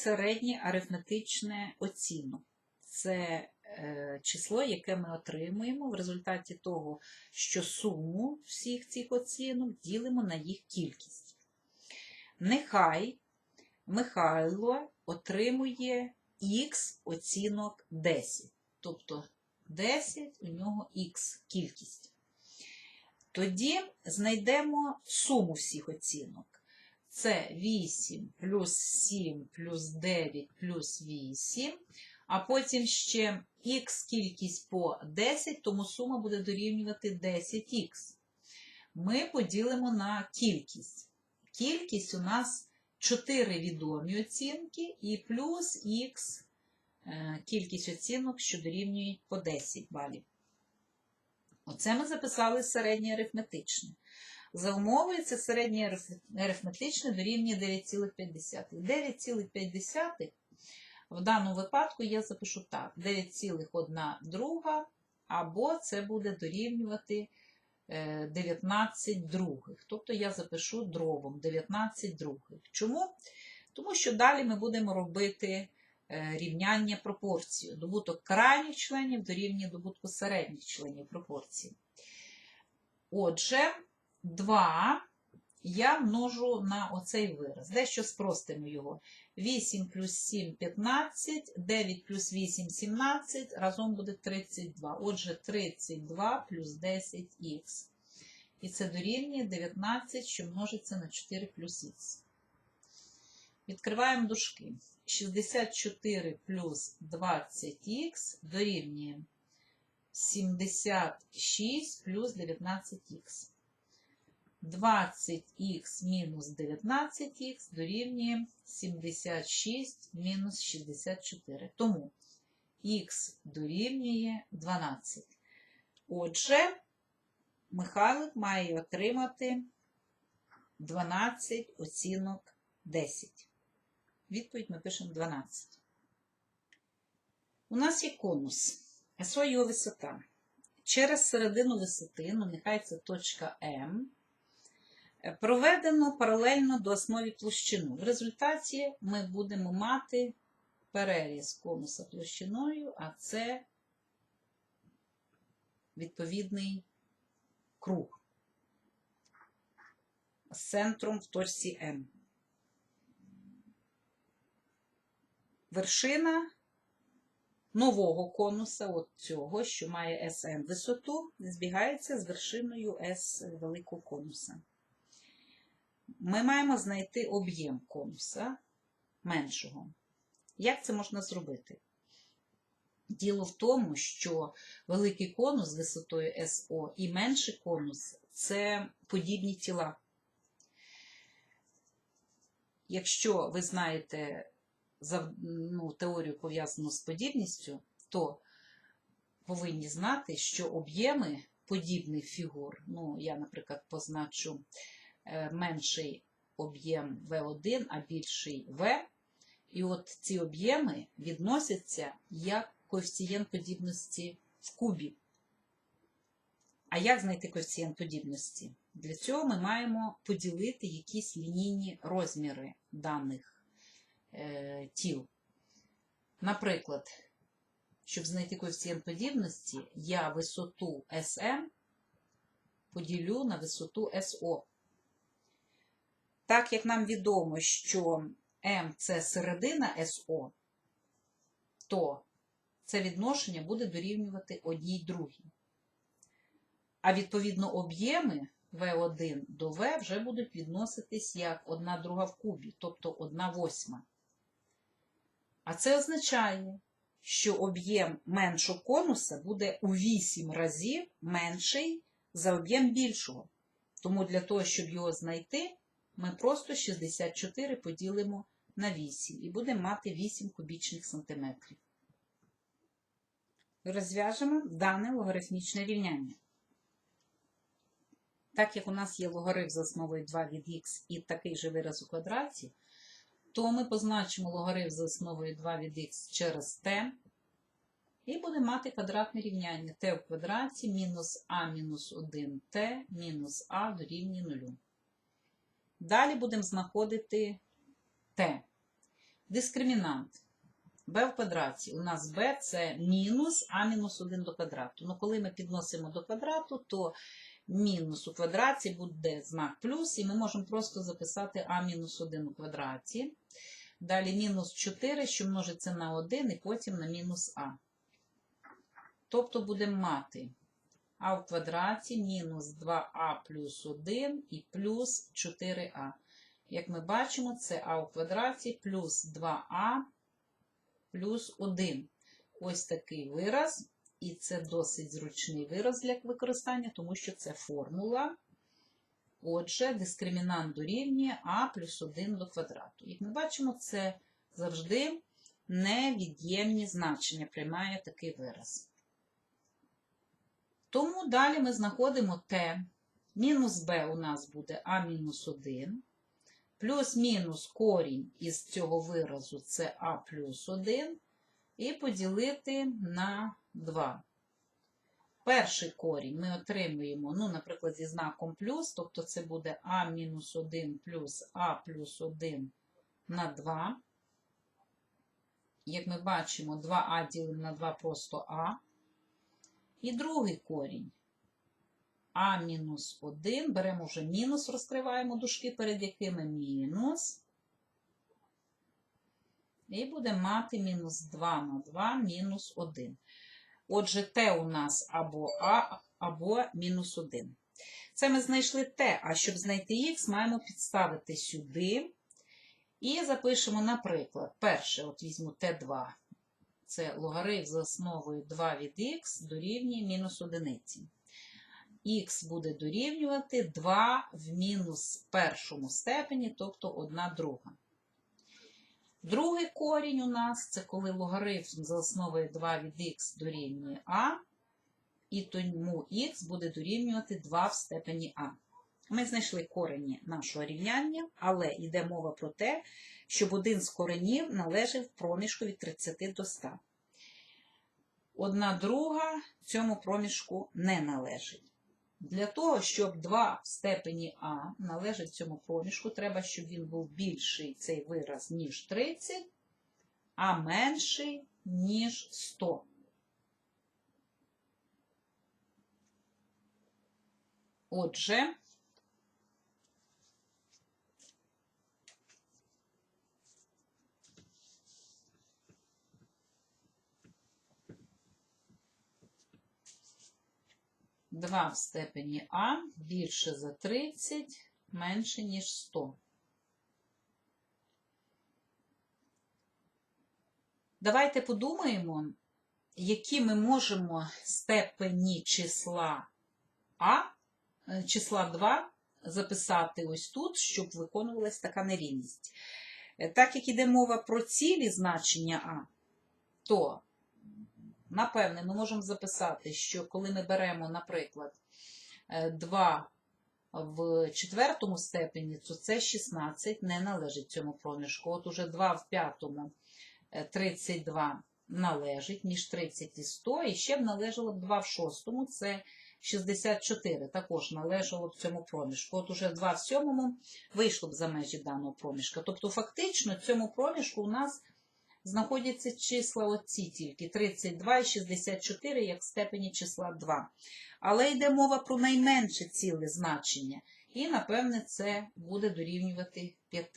середнє арифметичне оцінок. Це е, число, яке ми отримуємо в результаті того, що суму всіх цих оцінок ділимо на їх кількість. Нехай Михайло отримує х оцінок 10. Тобто 10 у нього х кількість. Тоді знайдемо суму всіх оцінок. Це 8 плюс 7 плюс 9 плюс 8, а потім ще х кількість по 10, тому сума буде дорівнювати 10х. Ми поділимо на кількість. Кількість у нас 4 відомі оцінки і плюс х кількість оцінок, що дорівнюють по 10 балів. Оце ми записали середнє арифметичне. За умовою це середнє арифметичне дорівнює 9,5. 9,5 в даному випадку я запишу так: 9,1 друга, або це буде дорівнювати 19 других. Тобто я запишу дробом 19 других. Чому? Тому що далі ми будемо робити рівняння пропорції. Добуток крайніх членів дорівнює добутку середніх членів пропорції. Отже, 2 я множу на оцей вираз. Дещо спростимо його. 8 плюс 7 15, 9 плюс 8 17, разом буде 32. Отже, 32 плюс 10х. І це дорівнює 19, що множиться на 4 плюс х. Відкриваємо дужки. 64 плюс 20х дорівнює 76 плюс 19х. 20х мінус 19х дорівнює 76 мінус 64. Тому х дорівнює 12. Отже, Михайлик має отримати 12 оцінок 10. Відповідь ми пишемо 12. У нас є конус. СО його висота. Через середину висоти, ну нехай це точка М, проведено паралельно до основі площину. В результаті ми будемо мати переріз конуса площиною, а це відповідний круг з центром в точці М. Вершина нового конуса, от цього, що має SM висоту, збігається з вершиною S великого конуса. Ми маємо знайти об'єм конуса меншого. Як це можна зробити? Діло в тому, що великий конус з висотою СО і менший конус це подібні тіла. Якщо ви знаєте ну, теорію пов'язану з подібністю, то повинні знати, що об'єми подібних фігур, ну, я, наприклад, позначу менший об'єм В1, а більший В, і от ці об'єми відносяться як коефіцієнт подібності в кубі. А як знайти коефіцієнт подібності? Для цього ми маємо поділити якісь лінійні розміри даних е, тіл. Наприклад, щоб знайти коефіцієнт подібності, я висоту SM поділю на висоту SO. Так як нам відомо, що М це середина SO, то це відношення буде дорівнювати одній другій. А відповідно об'єми В1 до В вже будуть відноситись як одна друга в кубі, тобто одна восьма. А це означає, що об'єм меншого конуса буде у 8 разів менший за об'єм більшого. Тому для того, щоб його знайти, ми просто 64 поділимо на 8 і будемо мати 8 кубічних сантиметрів. Розв'яжемо дане логарифмічне рівняння. Так як у нас є логарифм за основою 2 від х і такий же вираз у квадраті, то ми позначимо логарифм за основою 2 від х через t, і будемо мати квадратне рівняння t в квадраті мінус а мінус 1t мінус а дорівнює 0. Далі будемо знаходити t. Дискримінант. b в квадраті. У нас b це мінус а мінус 1 до квадрату. Ну, коли ми підносимо до квадрату, то мінус у квадраті буде знак плюс, і ми можемо просто записати а мінус 1 у квадраті. Далі мінус 4, що множиться на 1, і потім на мінус а. Тобто будемо мати а в квадраті мінус 2а плюс 1 і плюс 4а. Як ми бачимо, це а в квадраті плюс 2а плюс 1. Ось такий вираз. І це досить зручний вираз для використання, тому що це формула. Отже, дискримінант дорівнює а плюс 1 до квадрату. Як ми бачимо, це завжди невід'ємні значення приймає такий вираз. Тому далі ми знаходимо t. Мінус b у нас буде а мінус 1. Плюс-мінус корінь із цього виразу це а плюс 1. І поділити на 2. Перший корінь ми отримуємо, ну, наприклад, зі знаком плюс, тобто це буде а мінус 1 плюс а плюс 1 на 2. Як ми бачимо, 2а ділимо на 2 просто а. І другий корінь. А мінус 1. Беремо вже мінус, розкриваємо дужки, перед якими мінус. І будемо мати мінус 2 на 2 мінус 1. Отже, t у нас або а, або мінус 1. Це ми знайшли t, а щоб знайти х, маємо підставити сюди. І запишемо, наприклад, перше, от візьму t2. Це логарифм за основою 2 від х дорівнює мінус 1. Х буде дорівнювати 2 в мінус першому степені, тобто 1 друга. Другий корінь у нас це коли логарифм за основою 2 від х дорівнює а, і тому х буде дорівнювати 2 в степені а. Ми знайшли корені нашого рівняння, але йде мова про те, щоб один з коренів належав проміжку від 30 до 100. Одна друга цьому проміжку не належить. Для того, щоб 2 в степені А належить цьому проміжку, треба, щоб він був більший цей вираз, ніж 30, а менший, ніж 100. Отже, Два в степені А більше за 30, менше, ніж 100. Давайте подумаємо, які ми можемо степені числа А, е, числа 2 записати ось тут, щоб виконувалась така нерівність. Е, Так як іде мова про цілі значення А, то Напевне, ми можемо записати, що коли ми беремо, наприклад, 2 в четвертому степені, то це 16 не належить цьому проміжку. От уже 2 в п'ятому 32 належить, між 30 і 100, і ще б належало б 2 в шостому, це 64, також належало б цьому проміжку. От уже 2 в сьомому вийшло б за межі даного проміжка. Тобто, фактично, цьому проміжку у нас знаходяться числа оці тільки 32 і 64 як в степені числа 2. Але йде мова про найменше ціле значення. І, напевне, це буде дорівнювати 5.